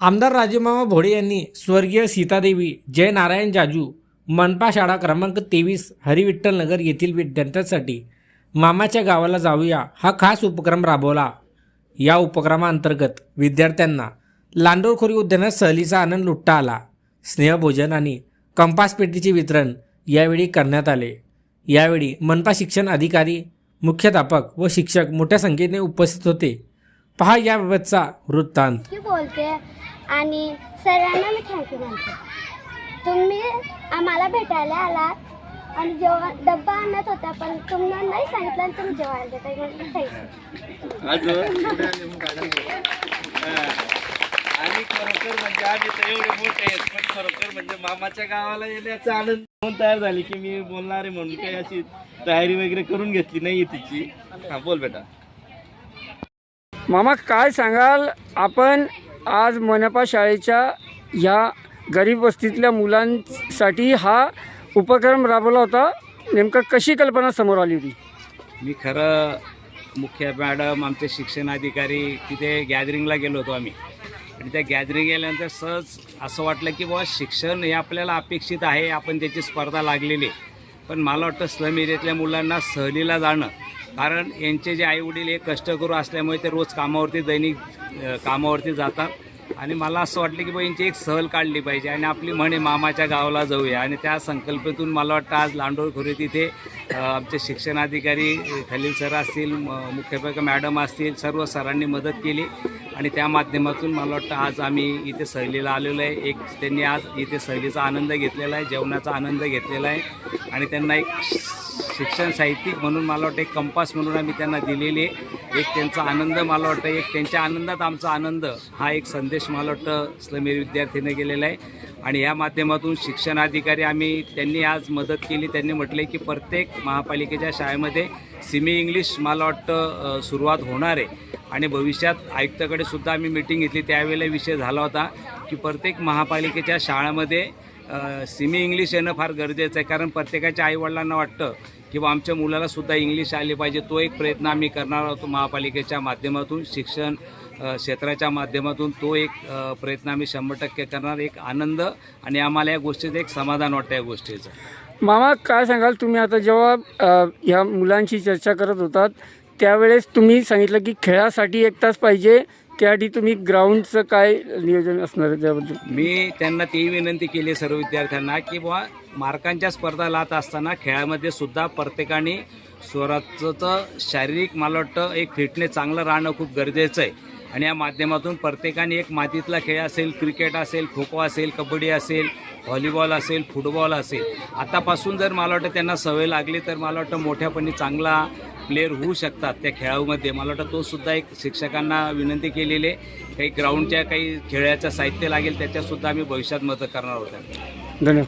आमदार राजेमामा भोडे यांनी स्वर्गीय सीतादेवी जयनारायण जाजू मनपा शाळा क्रमांक तेवीस हरिविठ्ठल नगर येथील विद्यार्थ्यांसाठी मामाच्या गावाला जाऊया हा खास उपक्रम राबवला. या उपक्रमाअंतर्गत विद्यार्थ्यांना लांडोरखोरी उद्यानात सहलीचा आनंद लुटता आला. स्नेहभोजन आणि कंपास पेटीचे वितरण यावेळी करण्यात आले. यावेळी मनपा शिक्षण अधिकारी मुख्याध्यापक व शिक्षक मोठ्या संख्येने उपस्थित होते. पहा याबाबतचा वृत्तांत. बोलते? आणि सरांना मी थँक्यू म्हणते. तुम्ही आम्हाला भेटायला आलात आणि जेव्हा डब्बा आणत होता पण तुम्हाला नाही सांगितलं आणि तुम्ही जेवायला देता थँक्यू आणि खरोखर म्हणजे आम्ही तर एवढे मोठे आहेत पण खरोखर म्हणजे मामाच्या गावाला येण्याचा आनंद म्हणून तयार झाली की मी बोलणार आहे म्हणून काही अशी तयारी वगैरे करून घेतली नाही तिची. हा बोल बेटा. मामा काय सांगाल? आपण आज मनपा शाळेच्या ह्या गरीब वस्तीतल्या मुलांसाठी हा उपक्रम राबवला होता. नेमकं कशी कल्पना समोर आली होती? मी खरं मुख्य मॅडम आमचे शिक्षणाधिकारी तिथे गॅदरिंगला गेलो होतो आम्ही. आणि त्या गॅदरिंग गेल्यानंतर सहज असं वाटलं की बाबा शिक्षण हे आपल्याला अपेक्षित आहे आपण त्याची स्पर्धा लागलेली पण मला वाटतं स्लम एरियातल्या मुलांना सहलीला जाणं कारण यांचे जे आईवडील हे कष्टकरू असल्यामुळे ते रोज कामावरती दैनिक कामावरती जातात. आणि मला असं वाटलं की बा यांची एक सहल काढली पाहिजे आणि आपली म्हणे मामाच्या गावाला जाऊया. आणि त्या संकल्पेतून मला वाटतं आज लांडोर खोरे तिथे आमचे शिक्षणाधिकारी खलील सर असतील म- मुख्याध्यापक मॅडम असतील सर्व सरांनी मदत केली. आणि त्या माध्यमातून मला वाटतं आज आम्ही इथे सहलीला आलेलो आहे. एक त्यांनी आज इथे सहलीचा आनंद घेतलेला आहे जेवणाचा आनंद घेतलेला आहे. आणि त्यांना एक शिक्षण साहित्यिक म्हणून मला वाटतं एक कंपास म्हणून आम्ही त्यांना दिलेली आहे. एक त्यांचा आनंद मला वाटतं एक त्यांच्या आनंदात आमचा आनंद हा एक संदेश मला वाटतं स्लमीर विद्यार्थीने गेलेला आहे. आणि या माध्यमातून शिक्षणाधिकारी आम्ही त्यांनी आज मदत केली. त्यांनी म्हटले की प्रत्येक महापालिकेच्या शाळेमध्ये सिमी इंग्लिश मला वाटतं सुरुवात होणार आहे. आणि भविष्यात आयुक्ताकडे सुद्धा आम्ही मिटिंग घेतली. त्यावेळेला विषय झाला होता की प्रत्येक महापालिकेच्या शाळामध्ये सिमी इंग्लिश येणं फार गरजेचं आहे. कारण प्रत्येकाच्या आईवडिलांना वाटतं किंवा आमच्या मुलाला सुद्धा इंग्लिश आले पाहिजे तो एक प्रयत्न आम्ही करणार आहोत महापालिकेच्या माध्यमातून शिक्षण क्षेत्राच्या माध्यमातून तो एक प्रयत्न आम्ही शंभर टक्के करणार. एक आनंद आणि आम्हाला या गोष्टीचं एक समाधान वाटतं या गोष्टीचं. मामा काय सांगाल तुम्ही? आता जेव्हा ह्या मुलांशी चर्चा करत होतात त्यावेळेस तुम्ही सांगितलं की खेळासाठी एक तास पाहिजे त्यासाठी तुम्ही ग्राउंडचं काय नियोजन असणार आहे त्याबद्दल? मी त्यांना ती विनंती केली सर्व विद्यार्थ्यांना की बुवा मार्कांच्या स्पर्धा लात असताना खेळामध्ये सुद्धा प्रत्येकाने स्वराचं शारीरिक मला वाटतं एक फिटनेस चांगलं राहणं खूप गरजेचं आहे. आणि या माध्यमातून प्रत्येकाने एक मातीतला खेळ असेल क्रिकेट असेल खो खो असेल कबड्डी असेल व्हॉलीबॉल असेल फुटबॉल असेल आतापासून जर मला वाटतं त्यांना सवय लागली तर मला वाटतं मोठ्यापणी चांगला प्लेअर होऊ शकतात त्या खेळामध्ये मला वाटतं तो सुद्धा एक शिक्षकांना विनंती केलेली आहे. काही ग्राउंडच्या काही खेळाचं साहित्य लागेल त्याच्यासुद्धा आम्ही भविष्यात मदत करणार होत्या धन्यवाद.